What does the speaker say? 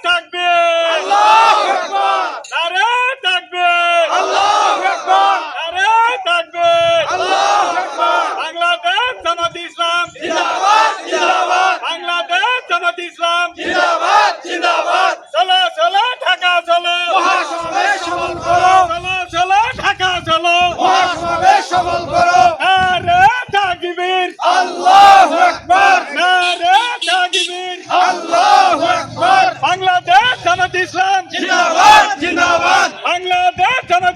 attack